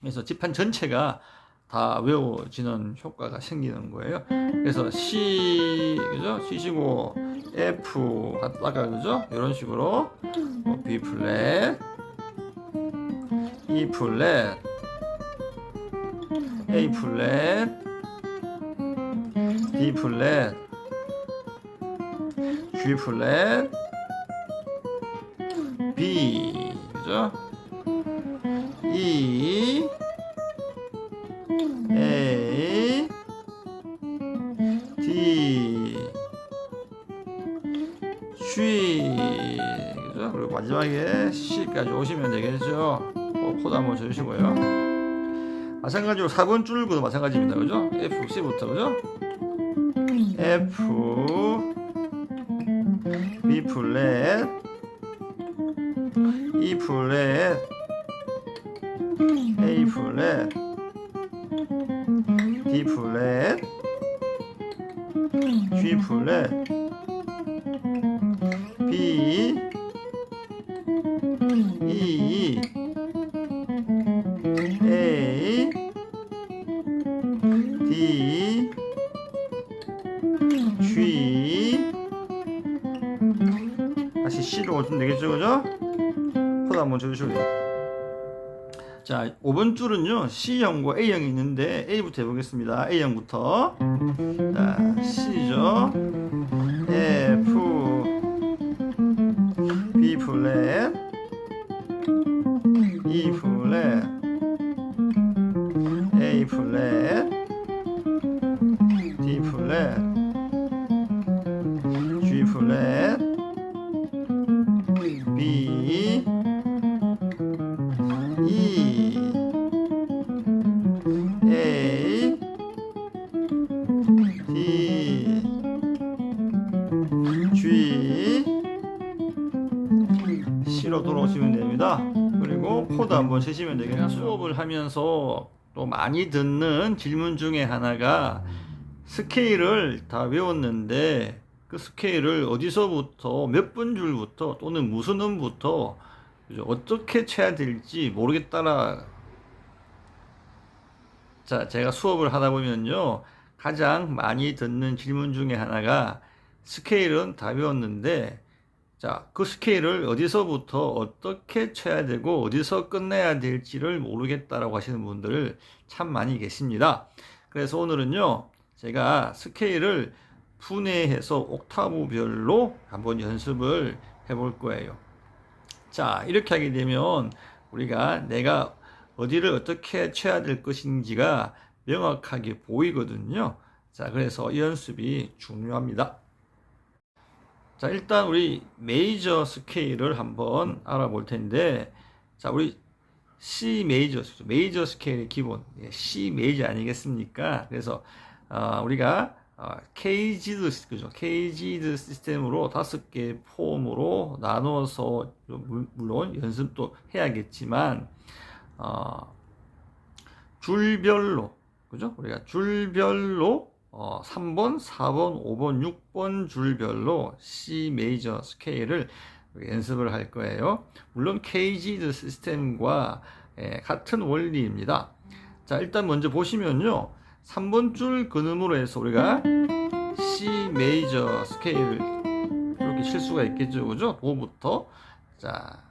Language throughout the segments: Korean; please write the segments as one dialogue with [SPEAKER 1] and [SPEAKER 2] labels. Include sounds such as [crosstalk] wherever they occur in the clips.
[SPEAKER 1] 그래서 집한 전체가 다 외워지는 효과가 생기는 거예요. 그래서 C 그죠? C시고 F 하다가 그죠? 이런 식으로 뭐 B 플랫, E 플랫, A 플랫, D 플랫, G 플랫, B 그죠? E A D G 그죠? 그리고 마지막에 C까지 오시면 되겠죠? 꼭 코드 한번 쳐주시고요. 마찬가지로 4번 줄구도 마찬가지입니다. 그죠? F, C부터 그죠? F B 플랫 E 플랫 A 플랫 D 플랫 G 플랫 B E A D G 다시 C로 오시면 되겠죠 그죠? 코드 한번 쳐주시고 자 5번 줄은요 C형과 A형이 있는데 A부터 해보겠습니다. A형부터. 자 C죠. F B 플랫 E 플랫 A 플랫 D 플랫 G 플랫 한번 치시면 되겠죠. 수업을 하면서 또 많이 듣는 질문 중에 하나가 스케일을 다 외웠는데 그 스케일을 어디서부터 몇 분 줄부터 또는 무슨 음부터? 어떻게 쳐야 될지 모르겠다라 자 제가 수업을 하다 보면요 가장 많이 듣는 질문 중에 하나가 스케일은 다 외웠는데 자 그 스케일을 어디서부터 어떻게 쳐야 되고 어디서 끝내야 될지를 모르겠다라고 하시는 분들 참 많이 계십니다 그래서 오늘은요 제가 스케일을 분해해서 옥타브별로 한번 연습을 해볼 거예요. 자, 이렇게 하게 되면 우리가 내가 어디를 어떻게 쳐야 될 것인지가 명확하게 보이거든요. 자, 그래서 이 연습이 중요합니다. 자, 일단 우리 메이저 스케일을 한번 알아볼 텐데, 자, 우리 C 메이저, 메이저 스케일의 기본, 예, C 메이저 아니겠습니까? 그래서 어, 우리가 어, 케이지드 그죠? 케이지드 시스템으로 다섯 개 폼으로 나눠서 물- 물론 연습도 해야겠지만 어, 줄별로 그죠? 우리가 줄별로 어, 3번, 4번, 5번, 6번 줄별로 C 메이저 스케일을 연습을 할 거예요. 물론 케이지드 시스템과 예, 같은 원리입니다. 자, 일단 먼저 보시면요. 3번 줄 근음으로 해서 우리가 C 메이저 스케일을 이렇게 칠 수가 있겠죠. 그죠? 5부터. 자.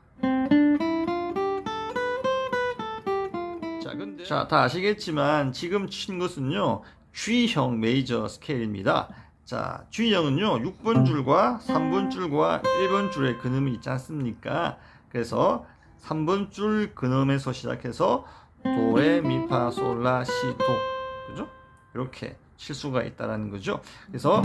[SPEAKER 1] 자, 근데 자, 다 아시겠지만 지금 친 것은요. G형 메이저 스케일입니다. 자, G형은요. 6번 줄과 3번 줄과 1번 줄의 근음이 있지 않습니까? 그래서 3번 줄 근음에서 시작해서 도레 미파 솔라 시도 그죠? 이렇게 칠 수가 있다라는 거죠. 그래서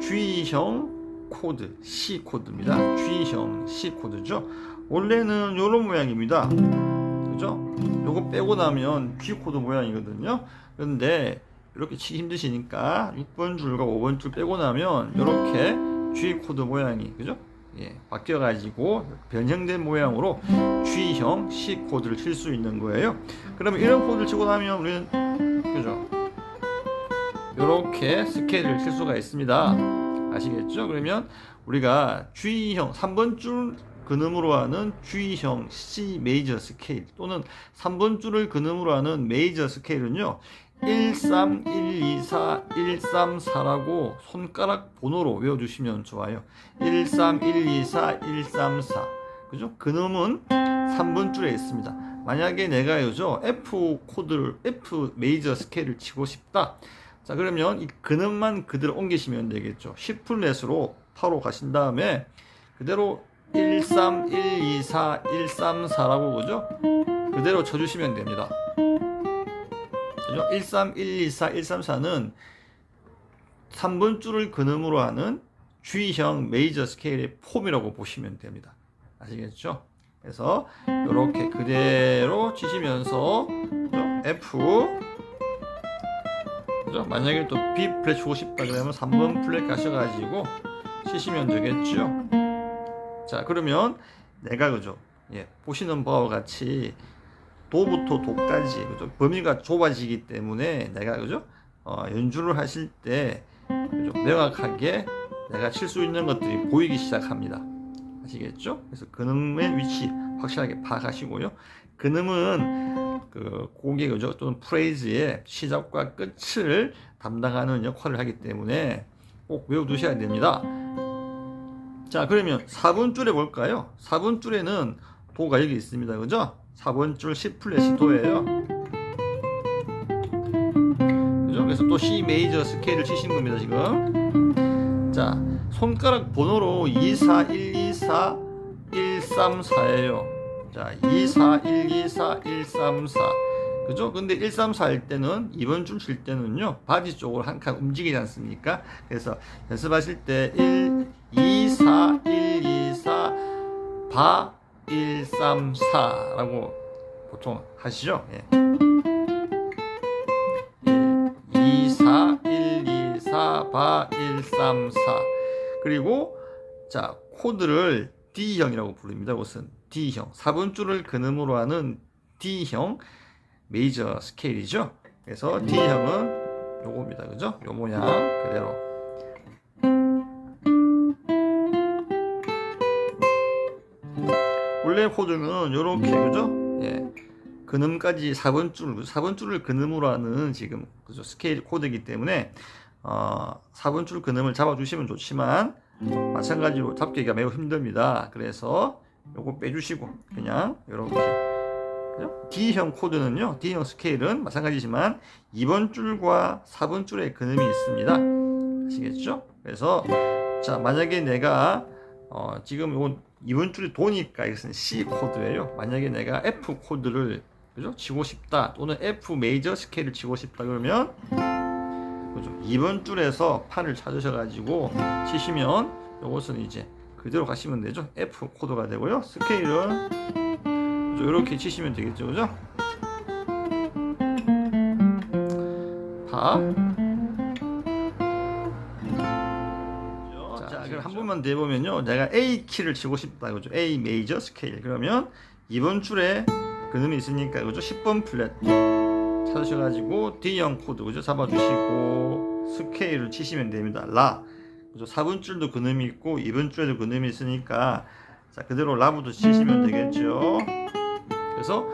[SPEAKER 1] G형 코드, C 코드입니다. G형 C 코드죠. 원래는 이런 모양입니다. 그죠? 요거 빼고 나면 G 코드 모양이거든요. 그런데 이렇게 치기 힘드시니까 6번 줄과 5번 줄 빼고 나면 이렇게 G 코드 모양이 그죠? 예, 바뀌어 가지고 변형된 모양으로 G형 C 코드를 칠 수 있는 거예요. 그러면 이런 코드를 치고 나면 우리는 그죠? 이렇게 스케일을 칠 수가 있습니다. 아시겠죠? 그러면 우리가 G형 3번 줄 근음으로 하는 G형 C 메이저 스케일 또는 3번 줄을 근음으로 하는 메이저 스케일은요. 1, 3, 1, 2, 4, 1, 3, 4라고 손가락 번호로 외워주시면 좋아요. 1, 3, 1, 2, 4, 1, 3, 4. 그죠? 근음은 3번 줄에 있습니다. 만약에 내가 요죠 F 코드를 F 메이저 스케일을 치고 싶다. 자 그러면 이 근음만 그대로 옮기시면 되겠죠. 10플랫으로 파로 가신 다음에 그대로 1, 3, 1, 2, 4, 1, 3, 4라고 그죠? 그대로 쳐주시면 됩니다. 그죠? 1, 3, 1, 2, 4, 1, 3, 4는 3번 줄을 근음으로 하는 G형 메이저 스케일의 폼이라고 보시면 됩니다. 아시겠죠? 그래서 이렇게 그대로 치시면서 그죠? F 그죠? 만약에 또 B 플랫 주고 싶다 그러면 3번 플랫 가셔가지고 치시면 되겠죠. 자 그러면 내가 그죠? 예, 보시는 바와 같이 도부터 도까지 그죠? 범위가 좁아지기 때문에 내가 그죠? 어, 연주를 하실 때 그죠? 명확하게 내가 칠 수 있는 것들이 보이기 시작합니다. 아시겠죠? 그래서 근음의 위치 확실하게 파악하시고요. 근음은 그 곡의 그죠? 또는 프레이즈의 시작과 끝을 담당하는 역할을 하기 때문에 꼭 외워두셔야 됩니다. 자, 그러면 4번 줄에 볼까요? 4번 줄에는 도가 여기 있습니다. 그죠? 4번 줄 C 플랫이 도예요. 그죠? 그래서 또 C 메이저 스케일을 치시는 겁니다, 지금. 자, 손가락 번호로 2, 4, 1, 2, 4, 1, 3, 4예요. 자, 2, 4, 1, 2, 4, 1, 3, 4. 그죠? 근데 1, 3, 4 할 때는 2번 줄 칠 때는요, 바디 쪽으로 한 칸 움직이지 않습니까? 그래서 연습하실 때 1, 2, 4, 1, 2, 4, 바, 1, 3, 4라고 보통 하시죠? 예. 1, 2, 4, 1, 2, 4, 바, 1, 3, 4. 그리고 자 코드를 D형이라고 부릅니다. 이것은 D형 4번 줄을 근음으로 하는 D형 메이저 스케일이죠. 그래서 D형은 요겁니다. 그죠? 요 모양 그대로 원래 코드는 요렇게 그죠? 예. 근음까지 4번 줄, 4번 줄을 근음으로 하는 지금 그죠? 스케일 코드이기 때문에 어, 4번 줄 근음을 잡아주시면 좋지만 마찬가지로 잡기가 매우 힘듭니다. 그래서 요거 빼주시고 그냥 이렇게 D형 코드는요, D형 스케일은 마찬가지지만 2번 줄과 4번 줄에 근음이 있습니다. 아시겠죠? 그래서 자 만약에 내가 어, 지금 요 2번 줄이 도니까 이것은 C 코드예요. 만약에 내가 F 코드를 그죠? 치고 싶다 또는 F 메이저 스케일을 치고 싶다 그러면 그죠? 2번 줄에서 판을 찾으셔가지고 치시면 이것은 이제 그대로 가시면 되죠. F 코드가 되고요. 스케일은 그죠? 이렇게 치시면 되겠죠, 그죠? 파. 한 번만 더 해보면요. 내가 A 키를 치고 싶다, 그죠? A 메이저 스케일. 그러면 2번 줄에 그놈이 있으니까 그죠? 10번 플랫. 찾으셔가지고 D형 코드 그죠 잡아주시고 스케일을 치시면 됩니다 라 그죠 4번 줄도 그음이 있고 2번 줄에도 그음이 있으니까 자 그대로 라부터 치시면 되겠죠 그래서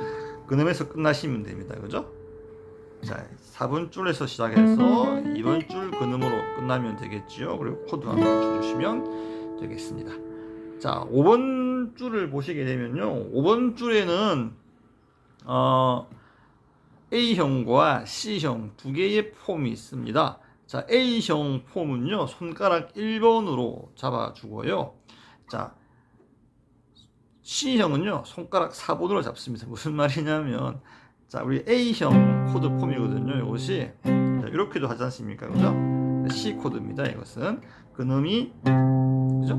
[SPEAKER 1] 그음에서 끝나시면 됩니다 그죠 자 4번 줄에서 시작해서 2번 줄 근음으로 끝나면 되겠죠 그리고 코드 한번 쳐주시면 되겠습니다 자 5번 줄을 보시게 되면요 5번 줄에는 어 A형과 C형 두 개의 폼이 있습니다. 자, A형 폼은요, 손가락 1번으로 잡아주고요. 자, C형은요, 손가락 4번으로 잡습니다. 무슨 말이냐면, 자, 우리 A형 코드 폼이거든요. 이것이. 자, 이렇게도 하지 않습니까? 그죠? C 코드입니다. 이것은. 그놈이, 그죠?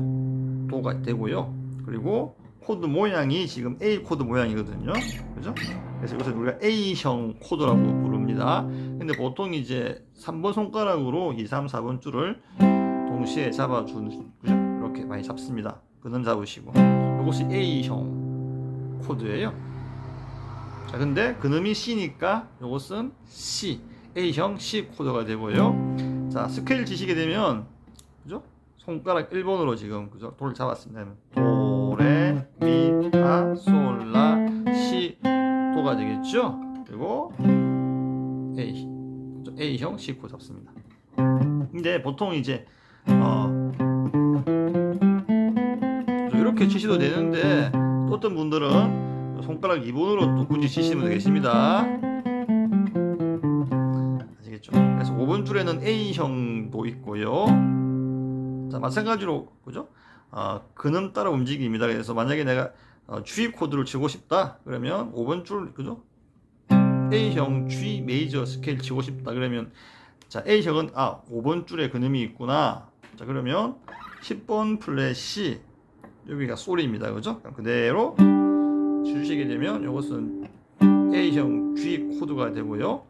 [SPEAKER 1] 도가 되고요. 그리고 코드 모양이 지금 A 코드 모양이거든요. 그죠? 그래서 이것을 우리가 A형 코드라고 부릅니다. 근데 보통 이제 3번 손가락으로 2, 3, 4번 줄을 동시에 잡아주는, 그죠? 이렇게 많이 잡습니다. 그는 잡으시고. 이것이 A형 코드예요. 자, 근데 그놈이 C니까 이것은 C, A형 C 코드가 되고요. 자, 스케일 치시게 되면, 그죠? 손가락 1번으로 지금, 그죠? 돌을 잡았습니다. 도, 레, 미, 파, 솔, 라, 시, 도가 되겠죠? 그리고 A, 그죠? A형 C 코드 잡습니다. 근데 보통 이제 어, 이렇게 치셔도 되는데 또 어떤 분들은 손가락 2번으로 또 굳이 분도 계십니다. 아시겠죠? 그래서 5번 줄에는 A형도 있고요. 자, 마찬가지로 그죠? 어, 근음 따라 움직입니다. 그래서 만약에 내가 어, G 코드를 치고 싶다 그러면 5번 줄 그죠? A형 G 메이저 스케일 치고 싶다 그러면 자 A형은 아 5번 줄에 근음이 있구나 자 그러면 10번 플랫 C 여기가 솔입니다 그죠? 그대로 주시게 되면 이것은 A형 G 코드가 되고요.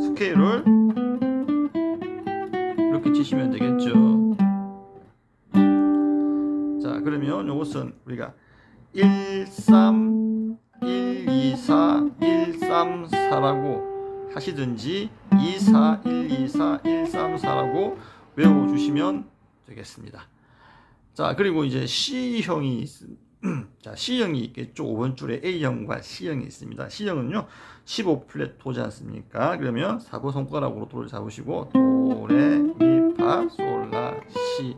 [SPEAKER 1] 스케일을 이렇게 치시면 되겠죠. 자 그러면 이것은 우리가 1, 3, 1, 2, 4, 1, 3, 4라고 하시든지 2, 4, 1, 2, 4, 1, 3, 4라고 외워주시면 되겠습니다. 자, 그리고 이제 C형이 있, [clears throat] 자, C형이 있겠죠. 5번 줄에 A형과 C형이 있습니다. C형은요, 15 플랫 도지 않습니까? 그러면 4번 손가락으로 도를 잡으시고, 도, 레, 미, 파, 솔, 라, 시,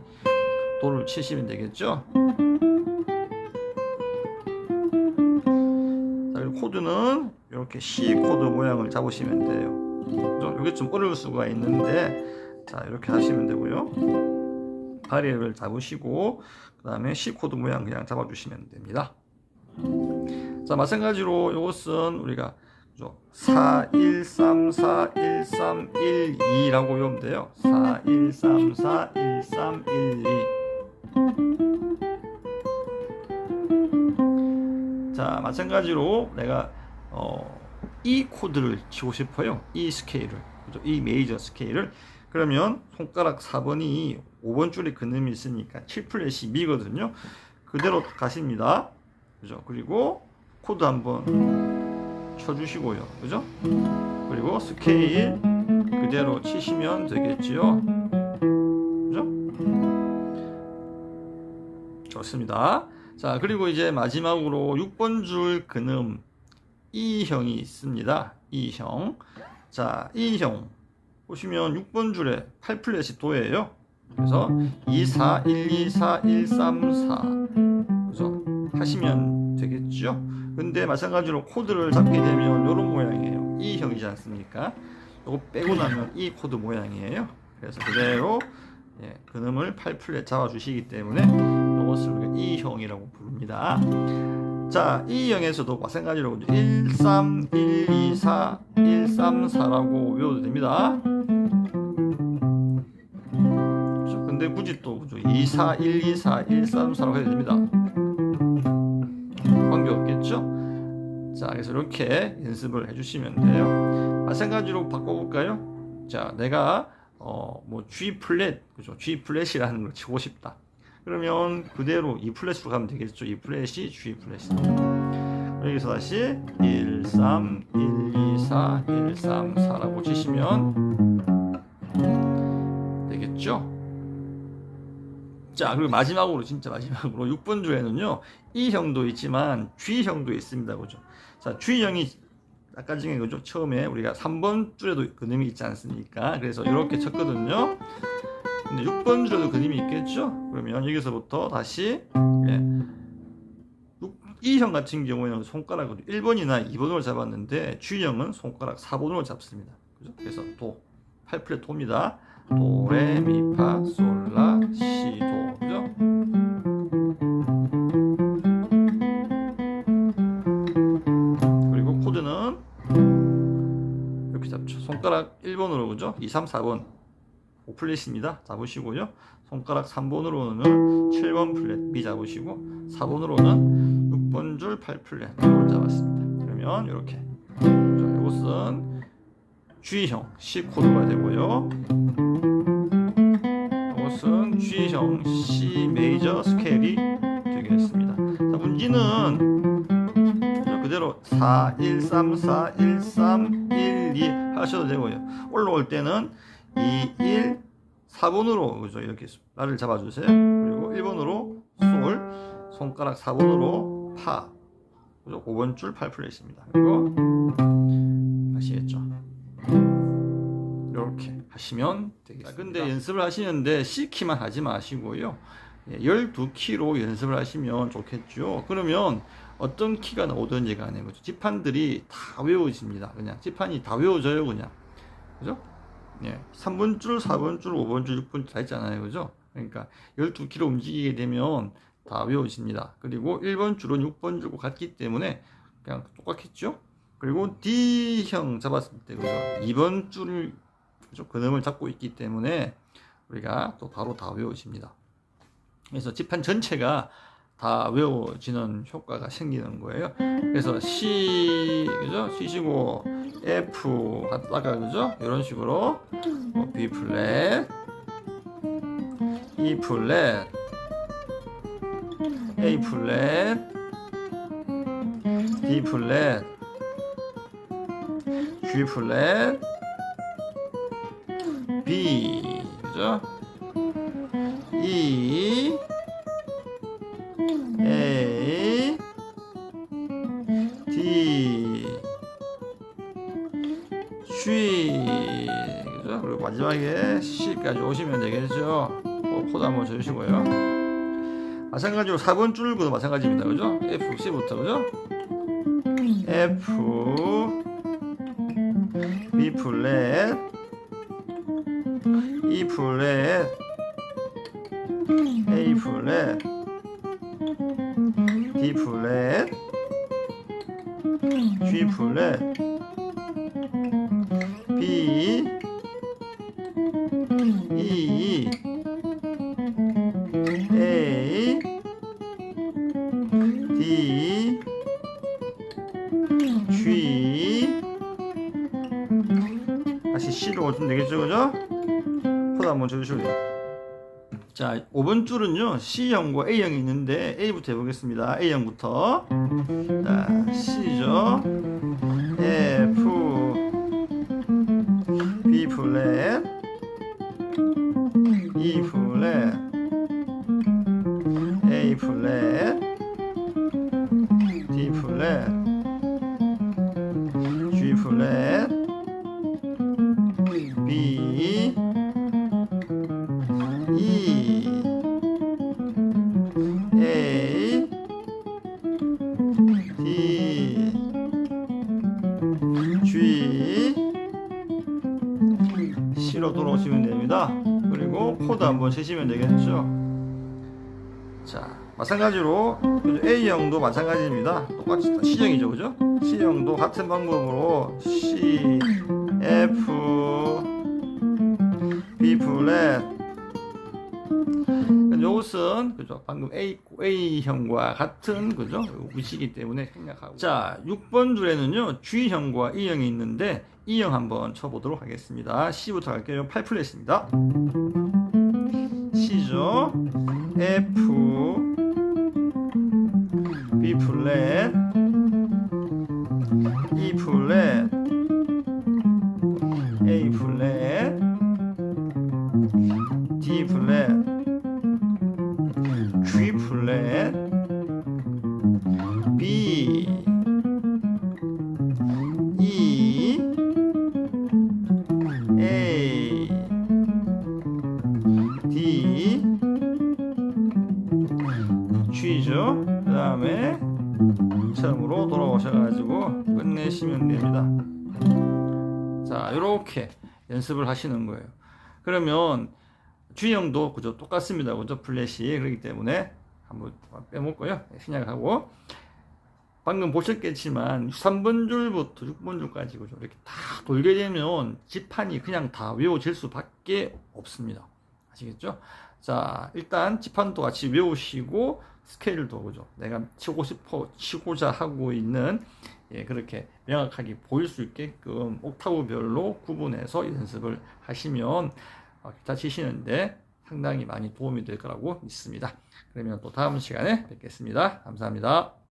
[SPEAKER 1] 도를 치시면 되겠죠. 자, 코드는 이렇게 C 코드 모양을 잡으시면 돼요. 이게 좀 어려울 수가 있는데, 자, 이렇게 하시면 되고요. 다리를 잡으시고, 그 다음에 C 코드 모양 그냥 잡아주시면 됩니다. 자, 마찬가지로 이것은 우리가 4, 1, 3, 4, 1, 3, 1, 2 라고 외우면 돼요. 4, 1, 3, 4, 1, 3, 1, 2. 자, 마찬가지로 내가 어, 이 코드를 치고 싶어요. 이 스케일을. 그죠? 이 메이저 스케일을. 그러면 손가락 4번이 5번 줄에 근음이 있으니까 7 플랫이 미거든요. 그대로 가십니다. 그죠? 그리고 코드 한번 쳐주시고요. 그죠? 그리고 스케일 그대로 치시면 되겠지요. 그죠? 좋습니다. 자, 그리고 이제 마지막으로 6번 줄 근음 E형이 있습니다. E형. 자, E형. 보시면 6번 줄에 8 플랫이 도예요. 그래서 2, 4, 1, 2, 4, 1, 3, 4. 그래서 하시면 되겠죠. 근데 마찬가지로 코드를 잡게 되면 이런 모양이에요. E형이지 않습니까? 이거 빼고 나면 이 코드 모양이에요. 그래서 그대로 예, 근음을 8플랫 잡아주시기 때문에 이것을 우리가 E형이라고 부릅니다. 자, E형에서도 마찬가지로 1, 3, 1, 2, 4, 1, 3, 4라고 외워도 됩니다. 근데 굳이 또 2, 4, 1, 2, 4, 1, 3, 4라고 해야 됩니다. 관계없겠죠? 자, 그래서 이렇게 연습을 해주시면 돼요. 마찬가지로 바꿔볼까요? 자, 내가 어, 뭐 G 플랫, 그죠? G 플랫이라는 걸 치고 싶다. 그러면 그대로 E 플랫으로 가면 되겠죠? E 플랫이 G 플랫이. 여기서 다시 1, 3, 1, 2, 4, 1, 3, 4라고 치시면 자, 그리고 마지막으로, 진짜 마지막으로 6번 줄에는요, E형도 있지만 G형도 있습니다. 그죠? 자, G형이 아까 중에 그죠? 처음에 우리가 3번 줄에도 근음이 있지 않습니까? 그래서 이렇게 쳤거든요. 근데 6번 줄에도 근음이 있겠죠? 그러면 여기서부터 다시 예. 2형 같은 경우에는 손가락으로 1번이나 2번으로 잡았는데 G형은 손가락 4번으로 잡습니다. 그죠? 그래서 도, 8플랫 도입니다. 도, 레, 미, 파, 솔, 라, 시, 도. 그죠? 그리고 코드는 이렇게 잡죠. 손가락 1번으로 그죠? 2, 3, 4번 5플랫입니다. 잡으시고요. 손가락 3번으로는 7번 플랫 미 잡으시고 4번으로는 6번 줄 8플랫 를 잡았습니다. 그러면 이렇게 자, 이것은 G형 C 코드가 되고요. 이것은 G형 C 메이저 스케일이 되겠습니다. 자, 문제는 그대로 4, 1, 3, 4, 1, 3, 1, 2 하셔도 되고요. 올라올 때는 2, 1, 4번으로 그죠 이렇게 라를 잡아주세요. 그리고 1번으로 솔, 손가락 4번으로 파. 그죠? 5번 줄 8플랫입니다. 그리고 하시면 되겠습니다. 근데 연습을 하시는데 C키만 하지 마시고요. 12키로 연습을 하시면 좋겠죠. 그러면 어떤 키가 나오든지 간에 그죠? 지판들이 다 외워집니다. 그냥 지판이 다 외워져요, 그냥. 그죠? 예. 3번 줄, 4번 줄, 5번 줄, 6번 줄 다 있잖아요. 그죠? 그러니까 12키로 움직이게 되면 다 외워집니다. 그리고 1번 줄은 6번 줄과 같기 때문에 그냥 똑같겠죠? 그리고 D형 잡았을 때 그죠? 2번 줄을 그죠? 근음을 잡고 있기 때문에 우리가 또 바로 다 외워집니다. 그래서 지판 전체가 다 외워지는 효과가 생기는 거예요. 그래서 C 그죠? C시고 F 하다가 그죠? 이런 식으로 뭐 B 플랫, E 플랫, A 플랫, D 플랫, G 플랫, B 그죠? E A D G 그죠? 그리고 마지막에 C까지 오시면 되겠죠? 어, 코드 한번 쳐주시고요. 마찬가지로 4번 줄고도 마찬가지입니다. 그죠? F, C부터 그죠? F B 플랫 플랫 A 플랫 D 플랫 G 플랫 B E A D G. 다시 C로 오시면 되겠죠 한번 쳐주시고 자 5번 줄은요 C형과 A형이 있는데 A부터 해보겠습니다. A형부터. 자 C죠 한번 치시면 되겠죠. 자, 마찬가지로 A형도 마찬가지입니다. 똑같이 다 C형이죠, 그죠? C형도 같은 방법으로 C, F, B 플랫. 요것은 그죠? 방금 A A형과 같은 그죠? 위치이기 때문에 생략하고. 자, 6번 줄에는요 G형과 E형이 있는데 E형 한번 쳐보도록 하겠습니다. C부터 갈게요. 8 플랫입니다. C죠. F B 플랫 E 플랫 연습을 하시는 거예요. 그러면 G형도 그죠 똑같습니다. 그죠 플랫이 그렇기 때문에 한번 빼먹고요. 생략하고 방금 보셨겠지만 3번 줄부터 6번 줄까지 그죠 이렇게 다 돌게 되면 지판이 그냥 다 외워질 수밖에 없습니다. 아시겠죠? 자 일단 지판도 같이 외우시고 스케일도 그죠 내가 치고 싶어 치고자 하고 있는 예, 그렇게 명확하게 보일 수 있게끔 옥타브별로 구분해서 연습을 하시면 어, 기타 치시는데 상당히 많이 도움이 될 거라고 믿습니다. 그러면 또 다음 시간에 뵙겠습니다. 감사합니다.